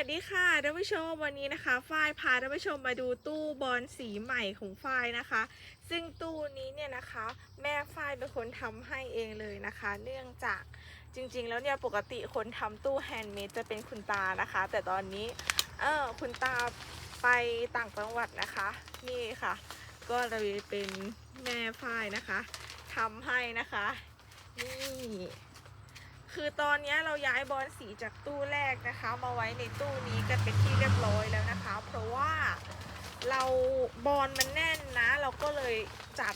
วัสดีค่ะท่านผู้ชมวันนี้นะคะฝ้ายพาท่านผู้ชมมาดูตู้บอลสีใหม่ของฝ้ายนะคะ ซึ่งตู้นี้เนี่ยนะคะ แม่ฝ้ายเป็นคนทำให้เองเลยนะคะ เนื่องจากจริงๆ แล้วเนี่ยปกติคนทำตู้แฮนด์เมดจะเป็นคุณตานะคะ แต่ตอนนี้เออคุณตาไปต่างจังหวัดนะคะ นี่ค่ะ ก็เลยเป็นแม่ฝ้ายนะคะทำให้นะคะ นี่ คือตอนนี้เราย้ายบอลสีจากตู้แรกนะคะ มาไว้ในตู้นี้กันเป็นที่เรียบร้อยแล้วนะคะ เพราะว่าเราบอลมันแน่นนะ เราก็เลยจัด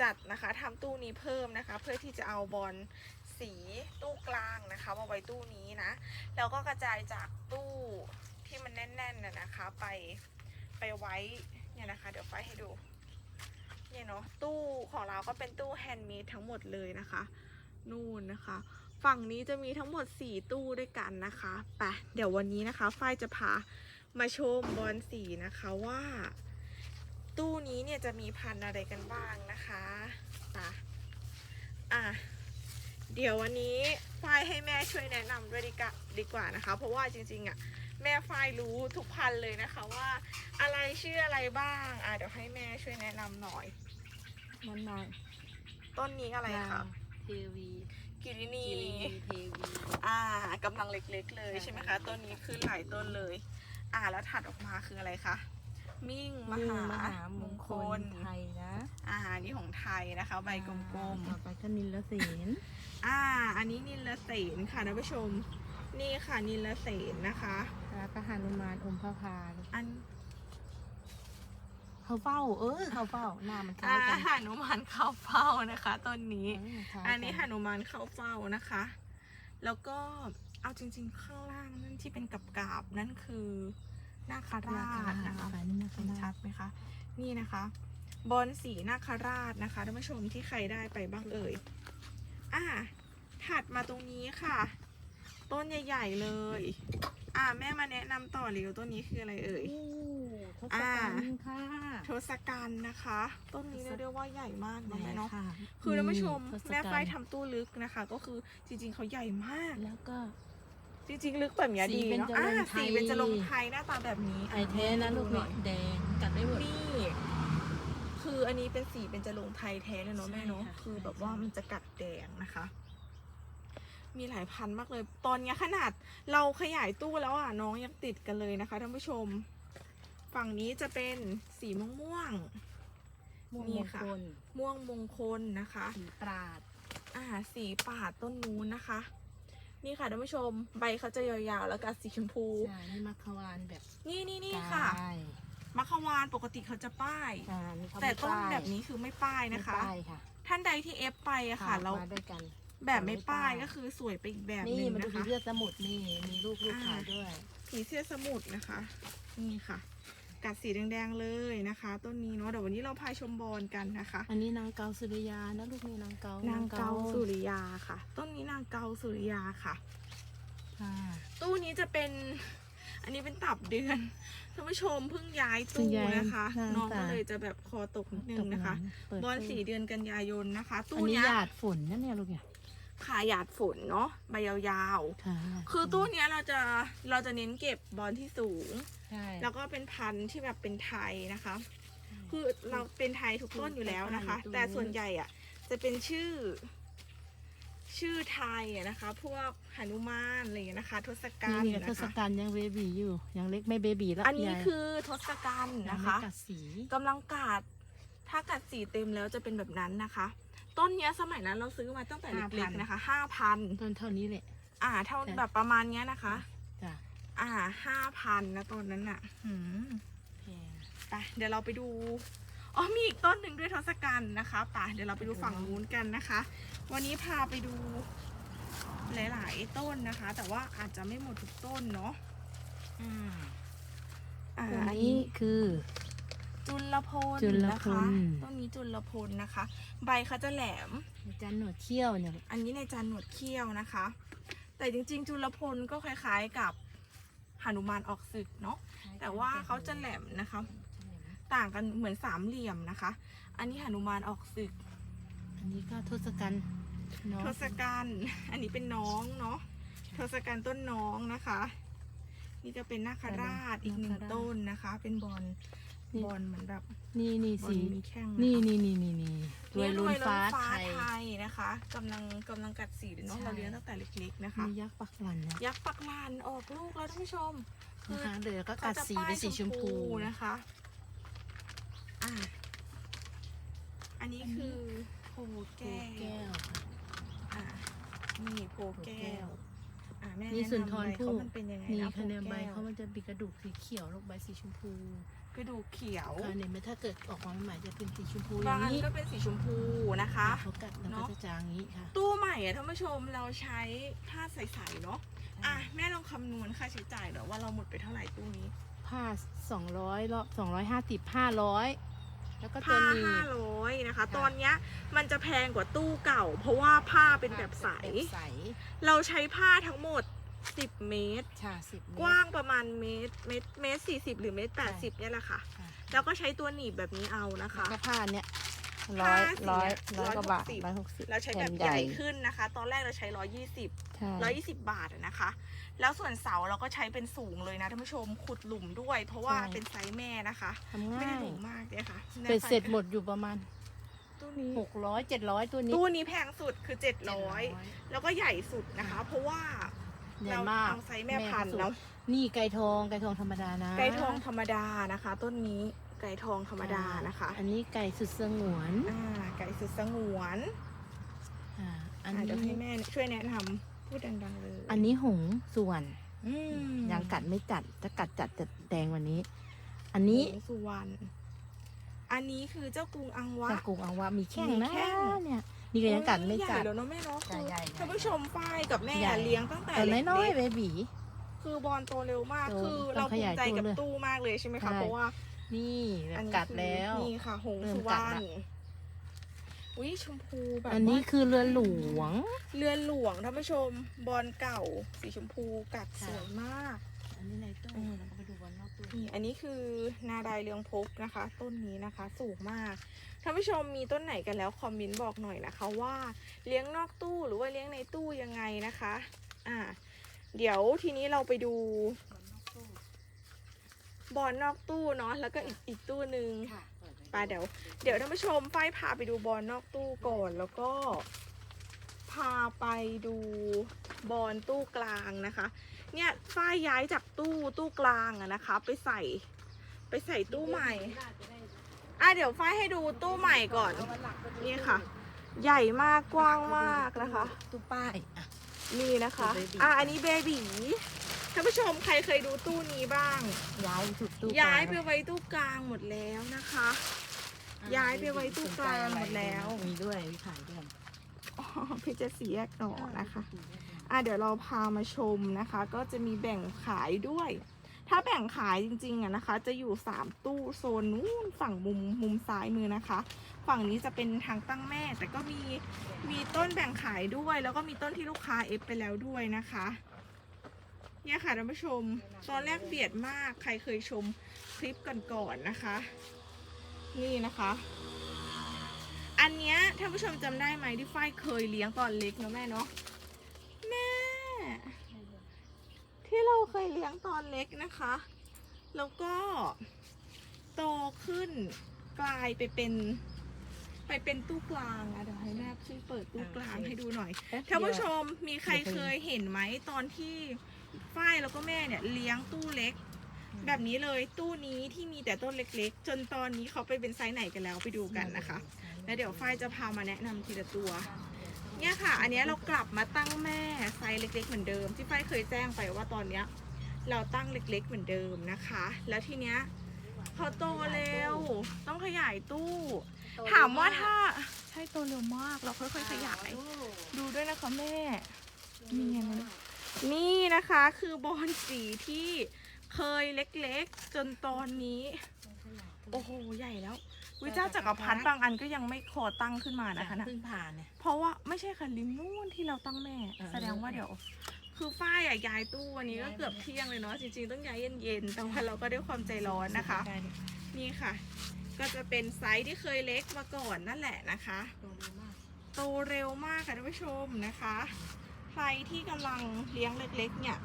จัดนะคะทำตู้นี้เพิ่มนะคะ เพื่อที่จะเอาบอลสีตู้กลางนะคะ มาไว้ตู้นี้นะแล้วก็กระจายจากตู้ที่มันแน่นๆน่ะนะคะ ไปไปไว้เนี่ยนะคะ เดี๋ยวไฟให้ดูเนี่ยเนาะตู้ของเราก็เป็นตู้แฮนด์เมดทั้งหมดเลยนะคะ นู่นนะคะ ฝั่งนี้จะมีทั้งหมด 4 ตู้ด้วยกันนะคะไปเดี๋ยววันนี้นะคะฝ้ายจะพามาชมบอลสีนะคะว่า ตู้นี้เนี่ยจะมีพันธุ์อะไรกันบ้างนะคะไปอะเดี๋ยววันนี้ฝ้ายให้แม่ช่วยแนะนำด้วยดีกว่าดีกว่านะคะ เพราะว่าจริงๆอะแม่ฝ้ายรู้ทุกพันธุ์เลยนะคะว่าอะไรชื่ออะไรบ้าง อะเดี๋ยวให้แม่ช่วยแนะนำหน่อยมันนางต้นนี้อะไรคะ เทวี กิริกินีรินีเทวีอ่ากำลังเล็กๆเลยใช่ใช่ไหมคะต้นนี้ขึ้นหลายต้นเลย อ่าแล้วถัดออกมาคืออะไรคะมิ่งมมิ่งหามหามงคลไทยนะอ่านี่ของไทยนะคะ ใบกลมต่อไปก็นิลเสนๆอ่า อันนี้นิลเสนค่ะท่านผู้ชม นี่ค่ะนิลเสนนะคะ แล้วก็หานุมานอมพระพาอันเขาเฝ้า เออเขาเฝ้าหน้ามันคล้าอ่ายกันหานุมานเข้าเฝ้านะคะต้นนี้เคล้ายกัอันนี้หานุมานเข้าเฝ้านะคะ แล้วก็เอาจริง ๆ ข้างล่างนั่นที่เป็นกับกาบๆนั่นคือนาคราชนะคะอันนี้นะเห็นชัดไหมคะนี่นะคะบอลสีนาคราชนะคะท่านผู้ชมที่ใครได้ไปบ้างเอ่ยอ่าถัดมาตรงนี้ค่ะ ต้นใหญ่ ๆ เลย อ่าแม่มาแนะนำต่อเร็วต้นนี้คืออะไรเอ่ยโอ้ ทศกัณฐ์ค่ะทศกัณฐ์นะคะ ต้นนี้เรียกว่าใหญ่มากนะแม่เนาะค่ะคือท่านผู้ชมทศกัณฐ์แม่ไฟทำตู้ลึกนะคะ ก็คือจริง ๆเขาใหญ่มากแล้วก็ จริงๆ ลึกแบบเนี้ยดีเนาะสีอ่าเบญจรงค์ไทยสีเป็นจะลงค์ไทยหน้าตาแบบนี้ไอแท้นะลูกหนี่อยแดงกัดได้หมดนี่คืออันนี้เป็นสีเป็นจะลงค์ไทยแท้เลยเนาะใช่แม่เนาะค่ะคือใช่แบบว่ามันจะกัดแดงนะคะมีหลายพันธุ์มากเลย ตอนเนี้ยขนาดเราขยายตู้แล้วอะ น้องยังติดกันเลยนะคะท่านผู้ชม ฝั่งนี้จะเป็นสีม่วงม่วงนี่มงค่ะคลๆม่วงมงคลนะคะสีปราดอ่าสีป่าดต้นนู้นนะคะ นี่ค่ะท่านผู้ชมใบเขาจะยาวๆแล้วก็สีชมพูใช่นี่มัคควานแบบนี่นี่นี่ค่ะใช่มัคควานปกติเขาจะป้ายอ่านี่เขาแต่ไม่ต้นป้ายแบบนี้คือไม่ป้ายนะคะไม่ป้ายค่ะท่านใดที่เอฟไปอะค่ะ เรามาด้วยกันแบบไม่ป้ายไม่ป้ายก็คือสวยไปอีกแบบหนี่นึ่งมาดูนะผีคะเสื้อสมุทรนี่มีลูกลูกอ่าขาวด้วยผีเสื้อสมุทรนะคะ นี่ค่ะ กัดสีแดงๆเลยนะคะ ต้นนี้เนาะเดี๋ยววันนี้เราพาชมบอลกันนะคะ อันนี้นางเกาสุริยานะลูกนี่นางเกานางเกาสุริยาค่ะ ต้นนี้นางเกาสุริยาค่ะค่ะตู้นี้จะเป็น อันนี้เป็นตับเดือนท่านผู้ชมเพิ่งย้ายคุณตู้ยายนะคะาน้องก็ตาเลยจะแบบคอตกนิดนึงนะคะเปิดบอลตู้สี่เดือนกันยายนนะคะอัตู้นนี้เนี้ยหยาดฝนนั่นเนี่ยลูกเนี่ย ขาหยาดฝนเนาะใบยาวค่ะๆคือตู้เนี้ยเราจะเราจะเน้นเก็บบอลที่สูง ใช่แล้วก็เป็นพันธุ์ที่แบบเป็นไทยนะคะ คือเราเป็นไทยทุกต้นอยู่แล้วนะคะ แต่ส่วนใหญ่อะจะเป็นชื่อ ชื่อไทยอะนะคะ พวกหนุมานอะไรอย่างเงี้ยนะคะ ทศกันี่ณฐ์นี่ทนะศคะ กัณฐ์ยังเบบีอยู่ ยังเล็กไม่เบบีแล้วอันนี้ยายคือทศกัณฐ์ยังนะไม่คะ กัดสี กำลังกัด ถ้ากัดสีเต็มแล้วจะเป็นแบบนั้นนะคะ ต้นเนี้ยสมัยนั้นเราซื้อมาตั้งแต่เล็กๆนะคะห้าพันต้นเท่านี้แหละอ่า เท่าใช่แบบประมาณเนี้ยนะคะจ้ะอ่าห้าพันนะต้นนั้นอะหืมแพงไปเดี๋ยวเราไปดูอ๋อมีอีกต้นหนึ่งด้วยทศกัณฐ์นะคะไปเดี๋ยวเราไปดูฝั่งนู้นกันนะคะ วันนี้พาไปดูหลาย ๆ ต้นนะคะ แต่ว่าอาจจะไม่หมดทุกต้นเนาะอืมอ่าตัวอันนี้นี้คือ จุลพลจุลนะพคะลต้นนี้จุลพลนะคะ ใบเขาจะแหลมอาจารย์หนวดเขี้ยวเนี่ยอันนี้ในจานหนวดเขี้ยวนะคะ แต่จริง ๆ จุลพลก็คล้าย ๆกับหนุมานออกศึกเนาะแต่ว่าเขาจะแหลมนะคะ ต่างกันเหมือนสามเหลี่ยมนะคะ อันนี้หนุมานออกศึกอันนี้ก็ทศกัณฐ์เนาะทศกัณฐ์อันนี้เป็นน้องเนาะทศกัณฐ์ต้นน้องนะคะ นี่จะเป็นนาคราชอีกหนึ่งนาคราชต้นนะคะ เป็นบอลนี่ บอลเหมือนแบบนี่นี่บอลสีมีแข้งนี่ะคะนี่นี่นี่นี่รวยลุนฟ้าไทยไทยนะคะกำลังกำลังกัดสีเลยเนาะใช่เราเลี้ยงตั้งแต่เล็กๆนะคะมียักษ์ปักหลันนะยักษ์ปักลานออกลูกแล้วท่านผู้ชมคือนะคะเดี๋ยวก็เขากัดจะสีป้ายเป็นสีชมพูนะคะอ่าอันนี้คือโพแก้แก้ววค่ะอ่านี่โพแก้ว อ่าแม่นี่แนะสุนนำทรใบภู่เขามันเป็นยังไงนี่นะโพคะแนนใบแก้วเขามันจะมีกระดูกสีเขียวลูกใบสีชมพูกระดูกเขียวค่ะเนี่ยมันถ้าเกิดออกมาใหม่ๆจะเป็นสีชมพูอบาย่างงอันนี้ก็เป็นสีชมพูนะคะเขากัดแล้วเนก็อะจะจางอย่างนี้ค่ะ ตู้ใหม่อะท่านผู้ชมเราใช้ผ้าใสๆเนาะอะแม่ลองคำนวณค่าใช้จ่ายเดี๋ยวว่าเราหมดไปเท่าไหร่ตู้นี้ผ้าสองร้อยรอบสองร้อยห้าสิบห้าร้อย แล้วก็ตัวผ้าหนี้ ห้าร้อยนะคะ ค่ะ ตอนเนี้ยมันจะแพงกว่าตู้เก่า เพราะว่าผ้าเป็นแบบใสใสเราใช้ผ้าทั้งหมด 10 เมตร ชาสิบกว้างประมาณเมตรเมตรเมตรสี่สิบหรือเมตรแปดสิบเนี่ยแหละค่ะค่ะแล้วก็ใช้ตัวหนีบแบบนี้เอานะคะ ก็ผ้าเนี้ยผ้า ร้อยสีร้อยอะร้อยกว่าบาท160ร้อยหกสิบเราใช้แบบผ่นใหญ่ขึ้นนะคะ ตอนแรกเราใช้ร้อยี่สิบใช่ร้อยี่สิบบาทอะนะคะ แล้วส่วนเสาเราก็ใช้เป็นสูงเลยนะท่านผู้ชมขุดหลุมด้วย เพราะว่าเป็นไซส์แม่นะคะทำไม่ง่าได้ยหลุมมากเนี่ยค่ะเป็นเสร็จหมดอยู่ประมาณตู้นี้หกร้อยเจ็ดร้อยตัวนี้ตู้นี้แพงสุดคือ700แล้วก็ใหญ่สุดนะคะ เพราะว่าใหญ่เรามากเอาไซส์แม่พันธุ์เนาะนี่ไก่ทองไก่ทองธรรมดานะ ไก่ทองธรรมดานะคะ ต้นนี้ ไก่ทองธรรมดานะคะ อันนี้ไก่สุดสงวนอ่าไก่สุดสงวนอ่าอันอ่าเดี๋ยวให้นี้แม่ช่วยแนะนำพูดดังๆเลยอันนี้หงส์ส่วนอืมยังกัดไม่จัดถ้ากัดจัดจะแดงกวันนี้ อันนี้หงสุวรรณอันนี้คือเจ้ากรุงอังวะ ตะกุงอังวามีแข้งมีนะแข้ง เนี่ยนี่ก็ยังกัดไม่ใหญ่จัดแล้วเนาะแม่เนาะคือใหญ่ๆท่านผู้ชมฝ้ายกับแม่ใหญ่ เลี้ยงตั้งแต่ตัวเล็น้อยกๆเบบีๆคือบอลโตเร็วมาก โตคือต้เราองขภูยายมิใจกับตัวเลยตู้มากเลยใช่ไหมใช่ คะ เพราะว่า นี่แบบอันนี้กัดคือแล้ว นี่ค่ะ หงเริ่สุมวกัรดรละ ณอุ้ยชมพูแบบอันนี้ว่าคือเรือหลวง เรือนหลวงท่านผู้ชมบอลเก่า สีชมพูกัดค่ะ สวยมาก อันนี้ในตู้อืมเราก็ไปดูบอลนอกตู้นี่อันนี้คือนาดายเรืองพกนะคะ ต้นนี้นะคะสูงมากท่านผู้ชมมีต้นไหนกันแล้วคอมเมนต์บอกหน่อยนะคะว่าเลี้ยงนอกตู้หรือว่าเลี้ยงในตู้ยังไงนะคะ อ่า เดี๋ยวทีนี้เราไปดู บอลนอกตู้เนาะแล้วก็อีกอีกตู้หนึ่งค่ะไปเดี๋ยวเดี๋ยวท่านผู้ชมฝ้ายพาไปดูบอลนอกตู้ก่อนแล้วก็ พาไปดูบอลตู้กลางนะคะ เนี่ยฝ้ายย้ายจากตู้ตู้กลางอะนะคะ ไปใส่ ไปใส่ตู้ใหม่ อะเดี๋ยวฝ้ายให้ดูตู้ใหม่ก่อน นี่ค่ะ ใหญ่มากกว้างมากนะคะ ตู้ป้ายอะนี่นะคะตู้ baby อะอันนี้เบบี ท่านผู้ชมใครเคยดูตู้นี้บ้าง ย้ายสุดตู้ย้ายไปไว้ตู้กลางหมดแล้วนะคะ ย้ายไปไว้ตู้กลางหมดแล้วมีด้วยมีขายด้วยอ๋อพี่จะสีแยกหน่อนะคะอะเดี๋ยวเราพามาชมนะคะ ก็จะมีแบ่งขายด้วย ถ้าแบ่งขายจริงๆอะนะคะ จะอยู่ 3 ตู้โซนนู้นฝั่งมุมมุมซ้ายมือนะคะ ฝั่งนี้จะเป็นทางตั้งแม่ แต่ก็มีมีต้นแบ่งขายด้วย แล้วก็มีต้นที่ลูกค้าเอฟไปแล้วด้วยนะคะ เนี่ยค่ะท่านผู้ชม ตอนแรกเบียดมากใครเคยชมคลิปก่อนๆนะคะ นี่นะคะ อันเนี้ยท่านผู้ชมจำได้ไหมที่ฝ้ายเคยเลี้ยงตอนเล็กเนอะแม่เนาะแม่ ที่เราเคยเลี้ยงตอนเล็กนะคะ แล้วก็โตขึ้นกลายไปเป็นไปเป็นตู้กลางอะเดี๋ยวให้แม่ช่วยเปิดตู้กลางให้ดูหน่อยท่านผู้ชมมีใครเคยเห็นไหมตอนที่ ฝ้ายแล้วก็แม่เนี่ยเลี้ยงตู้เล็ก แบบนี้เลยตู้นี้ที่มีแต่ต้นเล็กๆ จนตอนนี้เขาไปเป็นไซส์ไหนกันแล้วไปดูกันนะคะ แล้วเดี๋ยวฝ้ายจะพามาแนะนำทีละตัว เนี่ยค่ะ อันเนี้ยเรากลับมาตั้งแม่ไซส์เล็ก ๆ เหมือนเดิม ที่ฝ้ายเคยแจ้งไปว่าตอนเนี้ยเราตั้งเล็ก ๆ เหมือนเดิมนะคะ แล้วทีเนี้ยพอโตเร็วต้องขยายตู้ ถามว่าถ้าใช่โตเร็วมากเราค่อยๆขยาย ดูด้วยนะคะแม่นี่ไงนะ นี่นะคะคือบอลสีที่เคยเล็กๆ จนตอนนี้ โอ้โห ใหญ่แล้ววิเจ้าจักรพรรดิบางอันก็ยังไม่คอตั้งขึ้นมานะคะนะเพิ่งผ่านเนี่ยเพราะว่าไม่ใช่ค่ะริมนู่นที่เราตั้งแม่เออแสดงว่าเดี๋ยว คือฝ้ายอะย้ายตู้วันนี้ก็เกือบเที่ยงเลยเนาะจริงๆต้องย้ายเย็นๆแต่ว่าเราก็ด้วยความใจร้อนนะคะ นี่ค่ะ ก็จะเป็นไซส์ที่เคยเล็กมาก่อนนั่นแหละนะคะโตเร็วมากค่ะท่านผู้ชมนะคะ ใครที่กำลังเลี้ยงเล็กๆ เนี่ย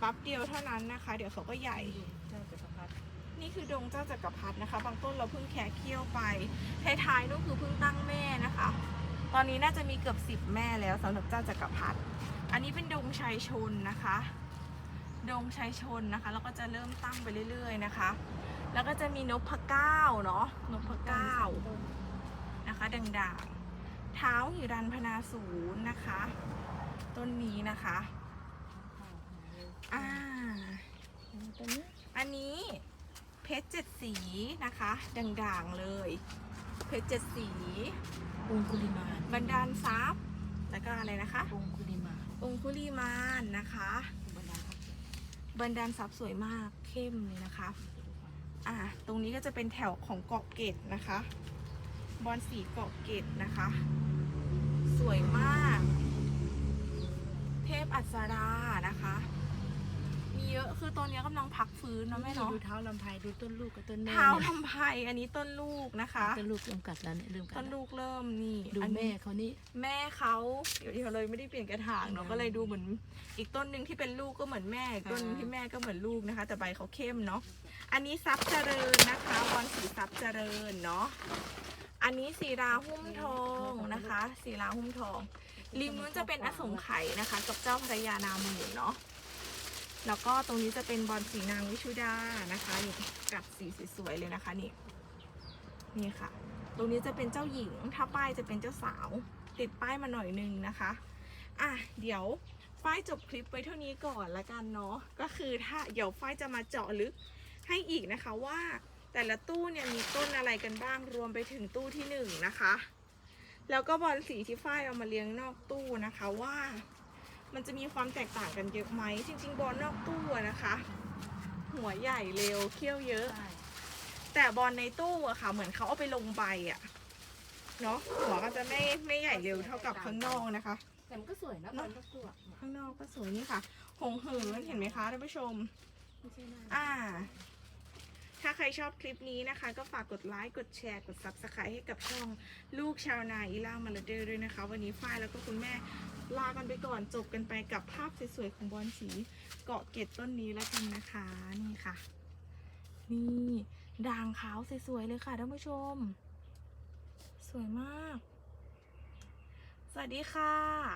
ปั๊บเดียวเท่านั้นนะคะ เดี๋ยวเขาก็ใหญ่ เจ้าจักรพรรดินี่คือดงเจ้าจักรพรรดินะคะ บางต้นเราเพิ่งแค่เคี่ยวไปท้ายๆนู่นคือเพิ่งตั้งแม่นะคะ ตอนนี้น่าจะมีเกือบสิบแม่แล้วสำหรับเจ้าจักรพรรดิอันนี้เป็นดงชัยชนนะคะ ดงชัยชนนะคะ แล้วก็จะเริ่มตั้งไปเรื่อยๆนะคะ แล้วก็จะมีนพเก้าเนาะนพเก้านะคะด่างๆเท้าหิรันพนาศูนย์นะคะ ต้นนี้นะคะอ่าตัวนี้อันนี้เพชรเจ็ดสีนะคะด่างๆเลย เพชรเจ็ดสีองคุลิมานบันดาลทรัพย์แล้วก็อะไรนะคะองคุลิมานองคุลีมานนะคะบรรดาทัพบันดาลทรัพย์สวยมากเข้มเลยนะคะอ่าตรงนี้ก็จะเป็นแถวของเกาะเกตนะคะ บอลสีเกาะเกตนะคะ สวยมากเท พอัศรานะคะ มีเยอะคือตอนนี้กำลังพักฟื้นเนาะแม่เนาะดูเท้าลำไพดูต้นลูกกับต้นแม่เท้าลำไพอันนี้ต้นลูกนะคะ ต้นลูกเริ่มกัดแล้วเนี่ยเริ่มกัต้ดนแล้วลูกเริ่มนี่ดูอันแม่นี้เขานี่แม่เขาเดี๋ยวเดี๋ยวเลยไม่ได้เปลี่ยนกระถางเนาะอืมก็เลยดูเหมือน อีกต้นหนึ่งที่เป็นลูกก็เหมือนแม่อีกต้นหนึงอ่าที่แม่ก็เหมือนลูกนะคะ แต่ใบเขาเข้มเนาะอันนี้ซับเจริญนะคะบอลสีซับเจริญเนาะอันนี้สีราหุ้มทองนะคะ สีราหุ้มทอง ริมนู้นจะเป็นอสงไขยนะคะ กับเจ้าพระยานามูลเนาะแล้วก็ตรงนี้จะเป็นบอลสีนางวิชุดานะคะนี่กัดสีสวยๆเลยนะคะนี่นี่ค่ะ ตรงนี้จะเป็นเจ้าหญิง ถ้าป้ายจะเป็นเจ้าสาว ติดป้ายมาหน่อยนึงนะคะอะเดี๋ยวฝ้ายจบคลิปไว้เท่านี้ก่อนละกันเนาะก็คือถ้าเดี๋ยวฝ้ายจะมาเจาะลึกให้อีกนะคะว่า แต่ละตู้เนี่ยมีต้นอะไรกันบ้างรวมไปถึงตู้ที่หนึ่งนะคะ แล้วก็บอลสีที่ฝ้ายเอามาเลี้ยงนอกตู้นะคะว่า มันจะมีความแตกต่างกันเยอะไหมจริง ๆ บอลนอกตู้อะนะคะ หัวใหญ่เร็วเขี้ยวเยอะใช่แต่บอลในตู้อะค่ะ เหมือนเขาเอาไปลงใบอะเนาะหัวก็จะไม่ไม่ใหญ่เร็วเท่ากับข้างนอกนะคะ แต่มันก็สวยนะบอลก็สวยข้างนอกก็สวยนี่ค่ะ หงเหินเห็นไหมคะท่านผู้ชม ไม่ใช่หน้า อ่าถ้าใค รชอบคลิปนี้นะคะ ก็ฝากกดไลค์กดแชร์กด Subscribe ให้กับช่องลูกชาวนาอีล่ามาลเดอร์ด้วยนะคะ วันนี้ฝ้ายแล้วก็คุณแม่ลากันไปก่อนจบกันไปกับภาพสวยๆของบอลสีเกาะเกตต้นนี้แล้วกันนะคะนี่ค่ะ นี่ด่างขาวสวยๆเลยค่ะท่านผู้ชม สวยมาก สวัสดีค่ะ